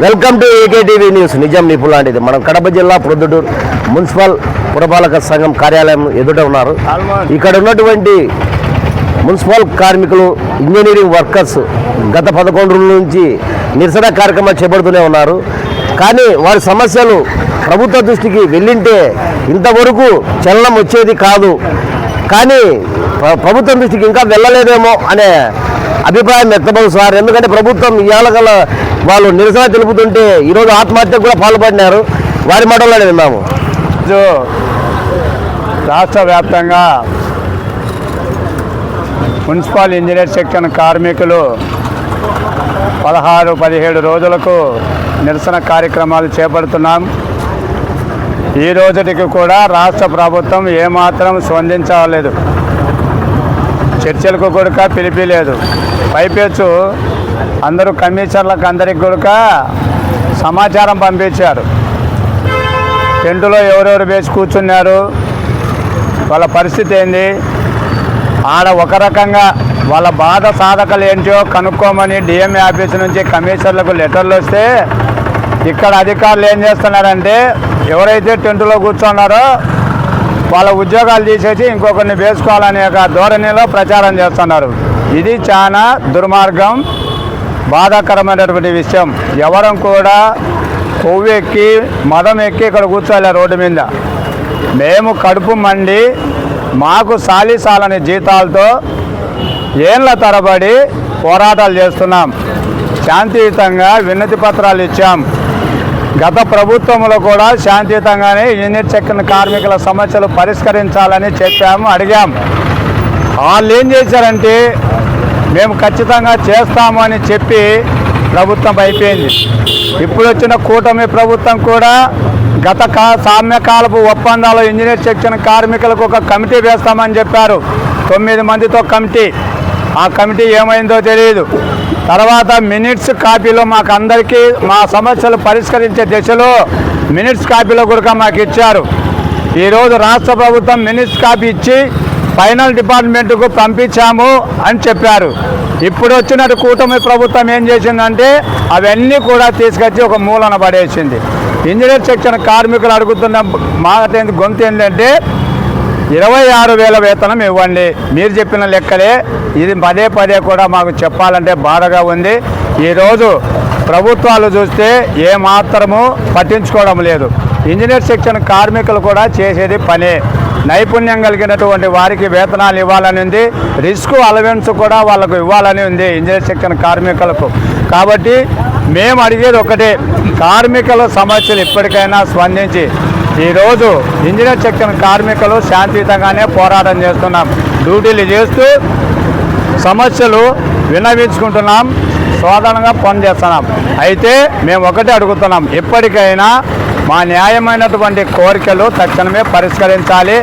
Welcome to AK TV news. నిజం నిపుల్ లాంటిది మనం కడప జిల్లా ప్రొద్దుటూరు మున్సిపల్ పురపాలక సంఘం కార్యాలయం ఎదుట ఉన్నారు. ఇక్కడ ఉన్నటువంటి మున్సిపల్ కార్మికులు ఇంజనీరింగ్ వర్కర్స్ గత పదకొండు రోజుల నుంచి నిరసన కార్యక్రమాలు చేపడుతూనే ఉన్నారు. కానీ వారి సమస్యలు ప్రభుత్వ దృష్టికి వెళ్ళింటే ఇంతవరకు చలనం వచ్చేది కాదు. కానీ ప్ర- ప్రభుత్వం దృష్టికి ఇంకా వెళ్ళలేదేమో అనే అభిప్రాయం వ్యక్తమవుతుంది సార్. ఎందుకంటే ప్రభుత్వం ఇవాళ గల వాళ్ళు నిరసన తెలుపుతుంటే ఈరోజు ఆత్మహత్యకు కూడా పాల్పడినారు. వారి మాటల్లోనే విన్నాము రాష్ట్ర వ్యాప్తంగా మున్సిపల్ ఇంజనీర్ సెక్షన్ కార్మికులు పదహారు పదిహేడు రోజులకు నిరసన కార్యక్రమాలు చేపడుతున్నాం. ఈ రోజుటికి కూడా రాష్ట్ర ప్రభుత్వం ఏమాత్రం స్పందించలేదు. చర్చలకు కూడా పిలిపిలేదు. పైపెచ్చు. అందరూ కమిషనర్లకు అందరికి కూడా సమాచారం పంపించారు. టెంటులో ఎవరెవరు వేసి కూర్చున్నారు? వాళ్ళ పరిస్థితి ఏంది? ఆడ ఒక రకంగా వాళ్ళ బాధ సాధకలు ఏంటో కనుక్కోమని డిఎంఏ ఆఫీస్ నుంచి కమిషనర్లకు లెటర్లు వస్తే ఇక్కడ అధికారులు ఏం చేస్తున్నారంటే ఎవరైతే టెంటులో కూర్చున్నారో వాళ్ళ ఉద్యోగాలు తీసేసి ఇంకొకరిని వేసుకోవాలనే ఒక ధోరణిలో ప్రచారం చేస్తున్నారు. ఇది చాలా దుర్మార్గం బాధాకరమైనటువంటి విషయం. ఎవరం కూడా కొవ్వు ఎక్కి మదం ఎక్కి ఇక్కడ కూర్చోలే రోడ్డు మీద. మేము కడుపు మండి మాకు సాలిసాలని జీతాలతో ఏళ్ళ తరబడి పోరాటాలు చేస్తున్నాం. శాంతియుతంగా వినతి పత్రాలు ఇచ్చాం. గత ప్రభుత్వంలో కూడా శాంతియుతంగానే యూనిట్ చెక్కిన కార్మికుల సమస్యలు పరిష్కరించాలని చెప్పాము అడిగాము. వాళ్ళు ఏం చేశారంటే మేము ఖచ్చితంగా చేస్తాము అని చెప్పి ప్రభుత్వం అయిపోయింది. ఇప్పుడు వచ్చిన కూటమి ప్రభుత్వం కూడా గత కా సామ్యకాలపు ఒప్పందాలు ఇంజనీర్ సెక్షన్ కార్మికులకు ఒక కమిటీ వేస్తామని చెప్పారు. తొమ్మిది మందితో కమిటీ. ఆ కమిటీ ఏమైందో తెలియదు తర్వాత మినిట్స్ కాపీలో మాకు అందరికీ మా సమస్యలు పరిష్కరించే దిశలో మినిట్స్ కాపీలో కూడా మాకు ఇచ్చారు. ఈరోజు రాష్ట్ర ప్రభుత్వం మినిట్స్ కాపీ ఇచ్చి ఫైనల్ డిపార్ట్మెంట్కు పంపించాము అని చెప్పారు. ఇప్పుడు వచ్చినట్టు కూటమి ప్రభుత్వం ఏం చేసిందంటే అవన్నీ కూడా తీసుకొచ్చి ఒక మూలన పడేసింది. ఇంజనీర్ సెక్షన్ కార్మికులు అడుగుతున్న మాట గొంతు ఏంటంటే ఇరవై ఆరు వేల వేతనం ఇవ్వండి. మీరు చెప్పిన లెక్కలే. ఇది పదే పదే కూడా మాకు చెప్పాలంటే బాధగా ఉంది. ఈరోజు ప్రభుత్వాలు చూస్తే ఏమాత్రము పట్టించుకోవడం లేదు. ఇంజనీర్ సెక్షన్ కార్మికులు కూడా చేసేది పనే. నైపుణ్యం కలిగినటువంటి వారికి వేతనాలు ఇవ్వాలని ఉంది. రిస్క్ అలవెన్స్ కూడా వాళ్ళకు ఇవ్వాలని ఉంది ఇంజనీర్ సెక్షన్ కార్మికులకు. కాబట్టి మేము అడిగేది ఒకటే. కార్మికుల సమస్యలు ఇప్పటికైనా స్పందించి ఈరోజు ఇంజనీర్ సెక్షన్ కార్మికులు శాంతియుతంగానే పోరాటం చేస్తున్నాం. డ్యూటీలు చేస్తూ సమస్యలు విన్నవించుకుంటున్నాం. సోదరంగా పనిచేస్తున్నాం. అయితే మేము ఒకటే అడుగుతున్నాం. ఎప్పటికైనా మా న్యాయమైనటువంటి కోరికలు తక్షణమే పరిష్కరించాలి.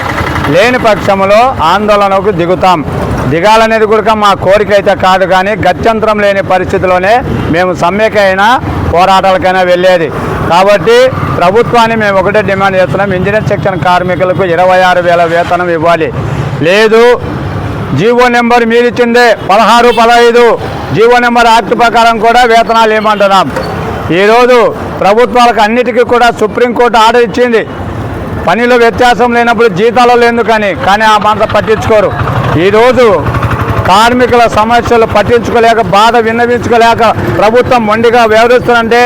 లేని పక్షంలో ఆందోళనకు దిగుతాం. దిగాలనేది కూడా మా కోరిక అయితే కాదు కానీ గత్యంతరం లేని పరిస్థితిలోనే మేము సమ్మెకైనా పోరాటాలకైనా వెళ్ళేది. కాబట్టి ప్రభుత్వాన్ని మేము ఒకటే డిమాండ్ చేస్తున్నాం. ఇంజనీర్ సెక్షన్ కార్మికులకు ఇరవై ఆరు వేల వేతనం ఇవ్వాలి. లేదు జీవో నెంబర్ మీరిచ్చిందే పదహారు పదహైదు. జీవో నెంబర్ యాక్ట్ ప్రకారం కూడా వేతనాలు ఇవ్వమంటున్నాం. ఈరోజు ప్రభుత్వాలకు అన్నిటికీ కూడా సుప్రీంకోర్టు ఆర్డర్ ఇచ్చింది. పనిలో వ్యత్యాసం లేనప్పుడు జీతాలలో ఎందుకని కానీ ఆ మాట పట్టించుకోరు. ఈరోజు కార్మికుల సమస్యలు పట్టించుకోలేక బాధ విన్నవించుకోలేక ప్రభుత్వం మొండిగా వ్యవహరిస్తుందంటే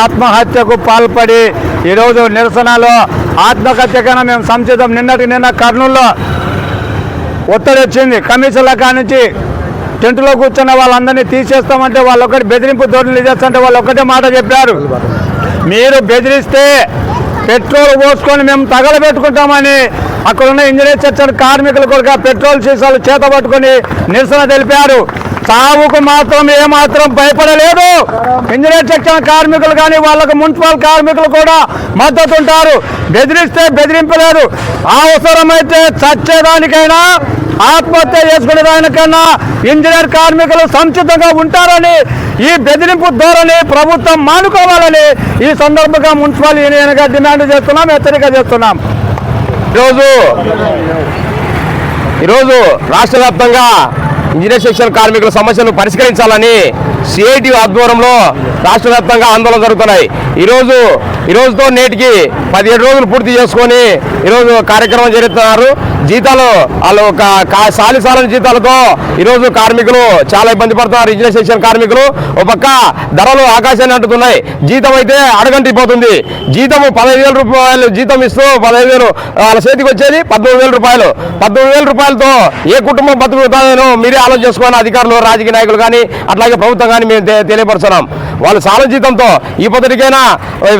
ఆత్మహత్యకు పాల్పడి ఈరోజు నిరసనలో ఆత్మహత్యకైనా మేము సంసిద్ధం. నిన్నటి నిన్న కర్నూలులో ఒత్తిడి వచ్చింది. కమిషన్ల కానించి టెంట్లో కూర్చున్న వాళ్ళందరినీ తీసేస్తామంటే వాళ్ళు ఒకటి బెదిరింపు ధోరణి చేస్తుంటే వాళ్ళు ఒకటే మాట చెప్పారు. మీరు బెదిరిస్తే పెట్రోల్ పోసుకొని మేము తగలబెట్టుకుంటామని అక్కడ ఉన్న ఇంజనీర్ చర్చను కార్మికులు కూడా పెట్రోల్ సీసాలు చేత పట్టుకుని నిరసన తెలిపారు. సాగుకు మాత్రం ఏమాత్రం భయపడలేదు. ఇంజనీర్ సెక్షన్ కార్మికులు కానీ వాళ్ళకు మున్సిపల్ కార్మికులు కూడా మద్దతు ఉంటారు. బెదిరిస్తే బెదిరింపలేదు. అవసరమైతే చచ్చేదానికైనా ఆత్మహత్య చేసుకునే దానికన్నా ఇంజనీర్ కార్మికులు సంచితంగా ఉంటారని ఈ బెదిరింపు ధోరణి ప్రభుత్వం మానుకోవాలని ఈ సందర్భంగా మున్సిపల్ యూనియన్గా డిమాండ్ చేస్తున్నాం హెచ్చరిక చేస్తున్నాం. ఈరోజు ఈరోజు రాష్ట్ర వ్యాప్తంగా ఇంజనీర్ సెక్షన్ కార్మికుల సమస్యలను పరిష్కరించాలని సిఐటి ఆధ్వర్యంలో రాష్ట్ర వ్యాప్తంగా ఆందోళన జరుగుతున్నాయి. ఈరోజు ఈ రోజుతో నేటికి పదిహేడు రోజులు పూర్తి చేసుకొని ఈరోజు కార్యక్రమం జరుగుతున్నారు జీతాలు వాళ్ళు ఒక కా- సాలి సాలని జీతాలతో ఈరోజు కార్మికులు చాలా ఇబ్బంది పడుతున్నారు. రిజిస్ట్రేషన్ కార్మికులు ఒక పక్క ధరలు ఆకాశాన్ని అంటుతున్నాయి. జీతం అయితే అడగంటిపోతుంది. జీతము పదహైదు రూపాయలు జీతం ఇస్తూ పదహైదు వేలు వాళ్ళ చేతికి వచ్చేది పద్నాలుగు వేల రూపాయలు. పద్నాలుగు వేల రూపాయలతో ఏ కుటుంబం బతుకుతానో మీరే ఆలోచన చేసుకోవాలి అధికారులు రాజకీయ నాయకులు కానీ అట్లాగే ప్రభుత్వం కానీ మేము తె- తెలియపరుస్తున్నాం. వాళ్ళు సాల జీతంతో ఈ పొద్దుటికైనా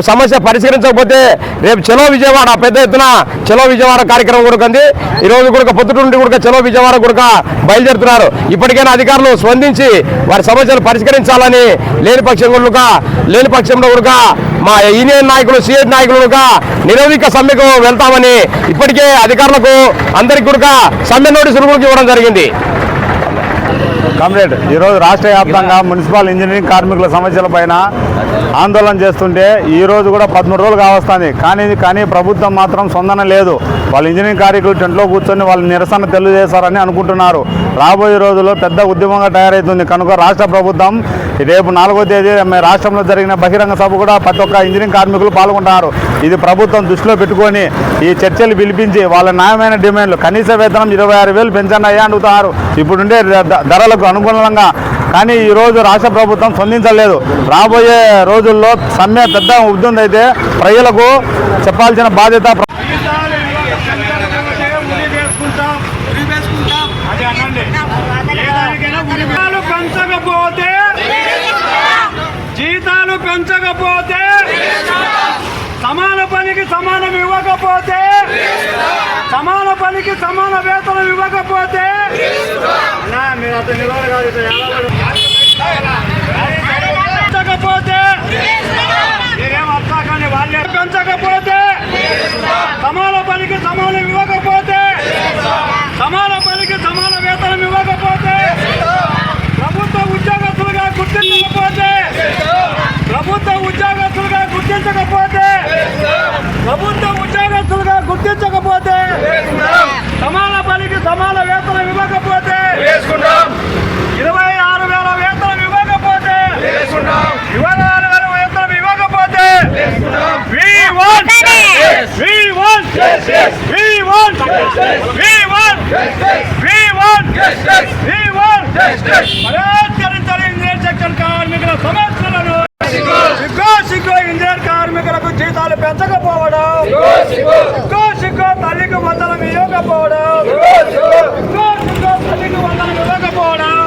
సమస్య సమస్య పరిష్కరించకపోతే రేపు చలో విజయవాడ పెద్ద ఎత్తున చలో విజయవాడ కార్యక్రమం కొడుకుంది. ఉంది ఈ రోజు కూడా పొద్దుట నుండి కూడా చలో విజయవాడ కూడా బయలుదేరుతున్నారు. ఇప్పటికైనా అధికారులు స్పందించి వారి సమస్యలు పరిష్కరించాలని లేని పక్షం కూడా లేని పక్షంలో కూడా మా యూనియన్ నాయకులు సిఎస్ నాయకులు కూడా నిరోధిక సమ్మెకు వెళ్తామని ఇప్పటికే అధికారులకు అందరికీ కూడా సమ్మె నోటీసులు కూడా ఇవ్వడం జరిగింది. కామ్రేడ్ ఈరోజు రాష్ట్ర వ్యాప్తంగా మున్సిపల్ ఇంజనీరింగ్ కార్మికుల సమస్యల పైన ఆందోళన చేస్తుంటే ఈ రోజు కూడా పదమూడు రోజులు కావస్తుంది కానీ కానీ ప్రభుత్వం మాత్రం స్పందన లేదు. వాళ్ళు ఇంజనీరింగ్ కార్మికులు టెంట్లో కూర్చొని వాళ్ళు నిరసన తెలియజేశారని అనుకుంటున్నారు. రాబోయే రోజుల్లో పెద్ద ఉద్యమంగా తయారవుతుంది కనుక రాష్ట్ర ప్రభుత్వం రేపు నాలుగో తేదీ మే రాష్ట్రంలో జరిగిన బహిరంగ సభ కూడా ప్రతి ఒక్క ఇంజనీరింగ్ కార్మికులు పాల్గొంటారు. ఇది ప్రభుత్వం దృష్టిలో పెట్టుకొని ఈ చర్చలు పిలిపించి వాళ్ళ న్యాయమైన డిమాండ్లు కనీస వేతనం ఇరవై ఆరు వేలు పెంచండి అయ్యా ఇప్పుడుండే ధరలకు అనుగుణంగా. కానీ ఈరోజు రాష్ట్ర ప్రభుత్వం స్పందించలేదు. రాబోయే రోజుల్లో సమ్మె పెద్ద ఉద్యమం అయితే ప్రజలకు చెప్పాల్సిన బాధ్యత ప్ర- జీతాలు పెంచకపోతే జీతాలు పెంచకపోతే సమాన పనికి సమానం ఇవ్వకపోతే సమాన పనికి సమాన వేతనం ఇవ్వకపోతే మీరు అతను నిలవరు కాదు, పెంచకపోతే మీరేం అర్థం కానీ వాళ్ళే. పెంచకపోతే సమాన పనికి సమానం ఇవ్వకపోతే We want We want We want We want బలాత్కరించాలి ఇంజనీర్ సెక్షన్ కార్మికుల సమస్యలను సిగ్గో. సిగ్గో ఇంజనీర్ కార్మికులకు జీతాలు పెంచకపోవడం. సిగ్గో సిగ్గో. తల్లికి వందనం ఇవ్వకపోవడం. సిగ్గో సిగ్గో. తల్లికి వందనం ఇవ్వకపోవడం.